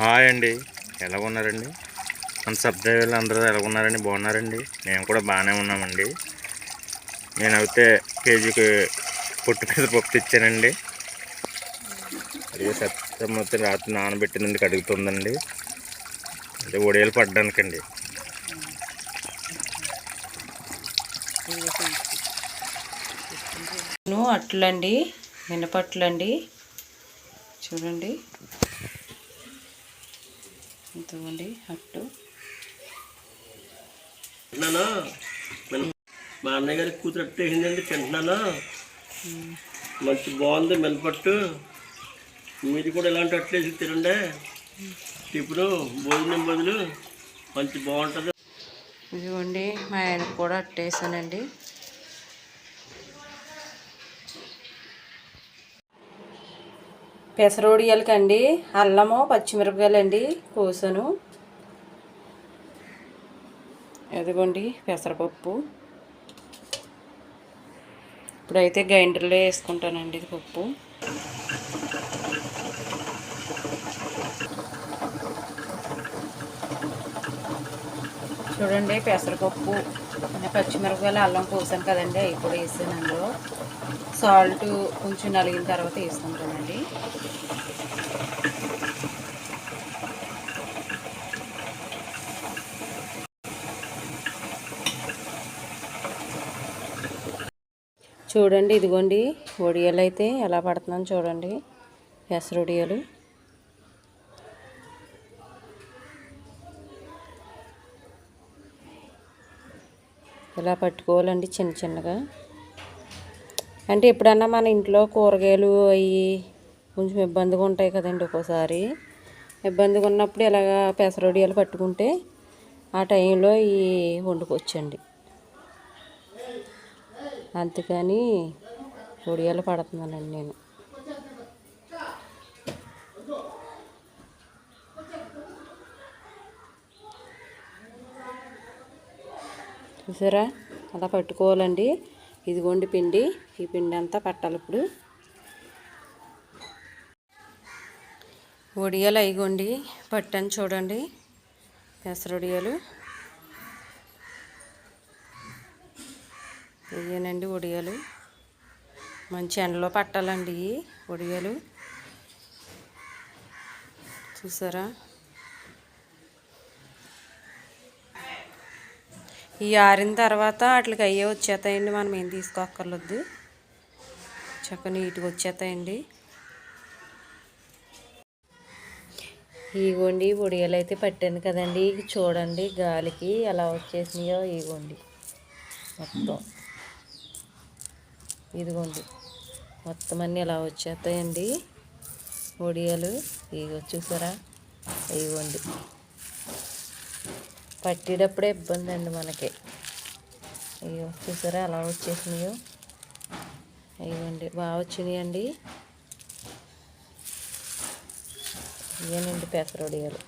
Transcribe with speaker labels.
Speaker 1: Hi అండి. ఎలా ఉన్నారండి? మన సబ్స్క్రైబర్లు అందరూ ఎలా ఉన్నారండి? బాగున్నారండి? మేము కూడా బాగానే ఉన్నామండి. నేనైతే కేజీకి పొట్టు మీద పప్పు తెచ్చానండి అడిగే అయితే రాత్రి నానబెట్టినందుకు కడుగుతుందండి. అదే ఒడేలు పడ్డానికండి.
Speaker 2: అట్లండి మినపట్లండి. చూడండి. ఇంతమండి అట్టు
Speaker 3: తింటున్నాను మా అన్నయ్య గారికి కూతురు అట్టేసిందండి తింటున్నాను? మంచి బాగుంది మినపట్టు. మీరు కూడా ఇలాంటి అట్లేసి తినండి. ఇప్పుడు భోజనం బదులు మంచి బాగుంటుంది.
Speaker 2: ఇదిగోండి మా ఆయనకు కూడా అట్టేసానండి పెసరోడియాలకండి అల్లము పచ్చిమిరపకాయలు అండి కోసాను. ఇదిగోండి పెసరపప్పు. ఇప్పుడైతే గ్రైండర్లో వేసుకుంటానండి ఇది పప్పు. చూడండి పెసరపప్పు. పచ్చిమిరపకాయలు అల్లం పోసాను కదండి అవి కూడా వేసాను అందులో. సాల్ట్ కొంచెం నలిగిన తర్వాత వేసుకుంటానండి. చూడండి ఇదిగోండి ఒడియాలు అయితే ఎలా పడుతున్నాను చూడండి. పెసర ఇలా పట్టుకోవాలండి చిన్న చిన్నగా? అంటే ఎప్పుడన్నా మన ఇంట్లో కూరగాయలు అవి కొంచెం ఇబ్బందిగా ఉంటాయి కదండి ఒక్కోసారి. ఇబ్బందిగా ఉన్నప్పుడు ఇలాగా పెసరొడియాలు పట్టుకుంటే ఆ టైంలో ఈ వండుకోవచ్చండి. అందుకని ఒడియాలు పడుతున్నానండి నేను. చూసారా? అలా పట్టుకోవాలండి. ఇదిగోండి పిండి. ఈ పిండి అంతా పట్టాలి ఇప్పుడు. ఒడియాలు అయిగోండి. పట్టాను చూడండి. పెసరొడియాలు ఇవేనండి ఒడియాలు. మంచి ఎండలో పట్టాలండి ఇవి ఒడియాలు. చూసారా? ఈ ఆరిన తర్వాత వాటికి అయ్యే వచ్చేస్తాయండి మనం ఏం తీసుకోక్కర్లేదు చక్క నీట్గా వచ్చేస్తాయండి ఇగోండి ఒడియాలు అయితే పట్టాను కదండి. ఇవి చూడండి గాలికి ఎలా వచ్చేసినాయో ఇగోండి. మొత్తం. ఇదిగోండి. మొత్తం అన్నీ ఎలా వచ్చేస్తాయండి ఒడియాలు ఇగో చూసారా? ఇవ్వండి పట్టేటప్పుడే ఇబ్బంది అండి మనకి. అయ్యో చూసారా అలా వచ్చేసినాయో? అయ్యోండి బాగా వచ్చినాయండి. ఇవేనండి పెసరొడియాలు